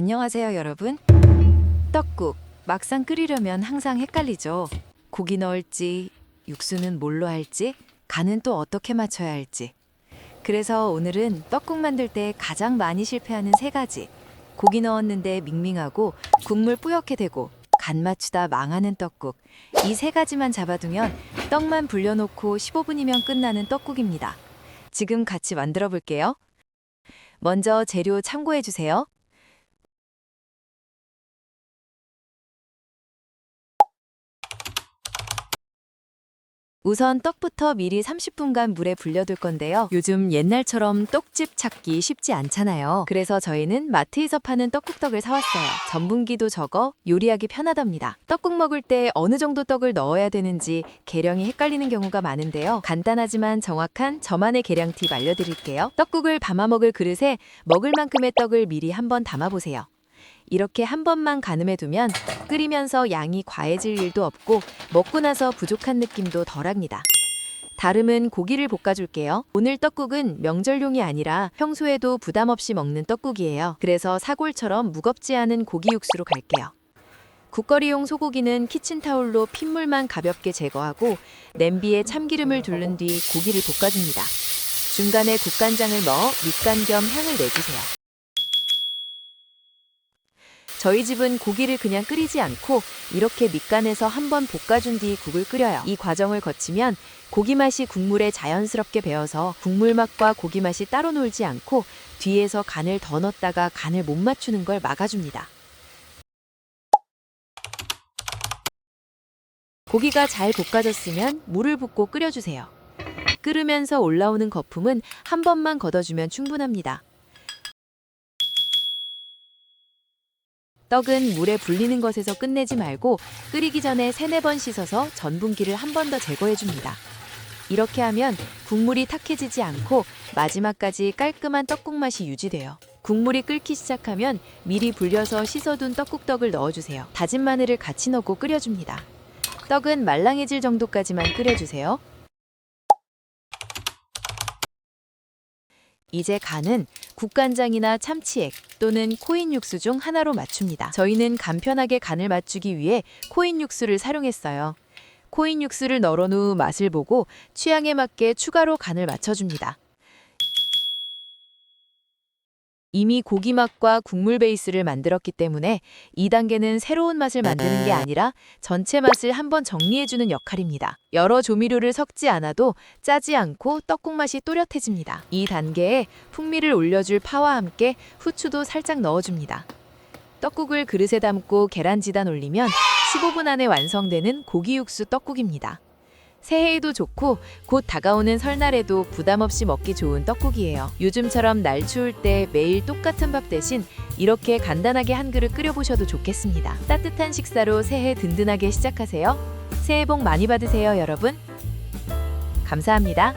안녕하세요, 여러분. 떡국 막상 끓이려면 항상 헷갈리죠. 고기 넣을지, 육수는 뭘로 할지, 간은 또 어떻게 맞춰야 할지. 그래서 오늘은 떡국 만들 때 가장 많이 실패하는 세 가지. 고기 넣었는데 밍밍하고 국물 뿌옇게 되고 간 맞추다 망하는 떡국. 이 세 가지만 잡아두면 떡만 불려놓고 15분이면 끝나는 떡국입니다. 지금 같이 만들어 볼게요. 먼저 재료 참고해 주세요. 우선 떡부터 미리 30분간 물에 불려둘 건데요. 요즘 옛날처럼 떡집 찾기 쉽지 않잖아요. 그래서 저희는 마트에서 파는 떡국떡을 사왔어요. 전분기도 적어 요리하기 편하답니다. 떡국 먹을 때 어느 정도 떡을 넣어야 되는지 계량이 헷갈리는 경우가 많은데요. 간단하지만 정확한 저만의 계량 팁 알려드릴게요. 떡국을 담아 먹을 그릇에 먹을 만큼의 떡을 미리 한번 담아보세요. 이렇게 한 번만 가늠해 두면 끓이면서 양이 과해질 일도 없고 먹고 나서 부족한 느낌도 덜합니다. 다름은 고기를 볶아줄게요. 오늘 떡국은 명절용이 아니라 평소에도 부담 없이 먹는 떡국이에요. 그래서 사골처럼 무겁지 않은 고기 육수로 갈게요. 국거리용 소고기는 키친타올로 핏물만 가볍게 제거하고 냄비에 참기름을 두른 뒤 고기를 볶아줍니다. 중간에 국간장을 넣어 밑간 겸 향을 내주세요. 저희 집은 고기를 그냥 끓이지 않고 이렇게 밑간에서 한번 볶아준 뒤 국을 끓여요. 이 과정을 거치면 고기 맛이 국물에 자연스럽게 배어서 국물 맛과 고기 맛이 따로 놀지 않고 뒤에서 간을 더 넣었다가 간을 못 맞추는 걸 막아줍니다. 고기가 잘 볶아졌으면 물을 붓고 끓여주세요. 끓으면서 올라오는 거품은 한 번만 걷어주면 충분합니다. 떡은 물에 불리는 것에서 끝내지 말고 끓이기 전에 세네 번 씻어서 전분기를 한 번 더 제거해 줍니다. 이렇게 하면 국물이 탁해지지 않고 마지막까지 깔끔한 떡국 맛이 유지돼요. 국물이 끓기 시작하면 미리 불려서 씻어둔 떡국떡을 넣어주세요. 다진 마늘을 같이 넣고 끓여줍니다. 떡은 말랑해질 정도까지만 끓여주세요. 이제 간은 국간장이나 참치액 또는 코인 육수 중 하나로 맞춥니다. 저희는 간편하게 간을 맞추기 위해 코인 육수를 사용했어요. 코인 육수를 널어놓은 후 맛을 보고 취향에 맞게 추가로 간을 맞춰줍니다. 이미 고기 맛과 국물 베이스를 만들었기 때문에 2단계는 새로운 맛을 만드는 게 아니라 전체 맛을 한번 정리해주는 역할입니다. 여러 조미료를 섞지 않아도 짜지 않고 떡국 맛이 또렷해집니다. 이 단계에 풍미를 올려줄 파와 함께 후추도 살짝 넣어줍니다. 떡국을 그릇에 담고 계란지단 올리면 15분 안에 완성되는 고기 육수 떡국입니다. 새해에도 좋고 곧 다가오는 설날에도 부담 없이 먹기 좋은 떡국이에요. 요즘처럼 날 추울 때 매일 똑같은 밥 대신 이렇게 간단하게 한 그릇 끓여보셔도 좋겠습니다. 따뜻한 식사로 새해 든든하게 시작하세요. 새해 복 많이 받으세요, 여러분. 감사합니다.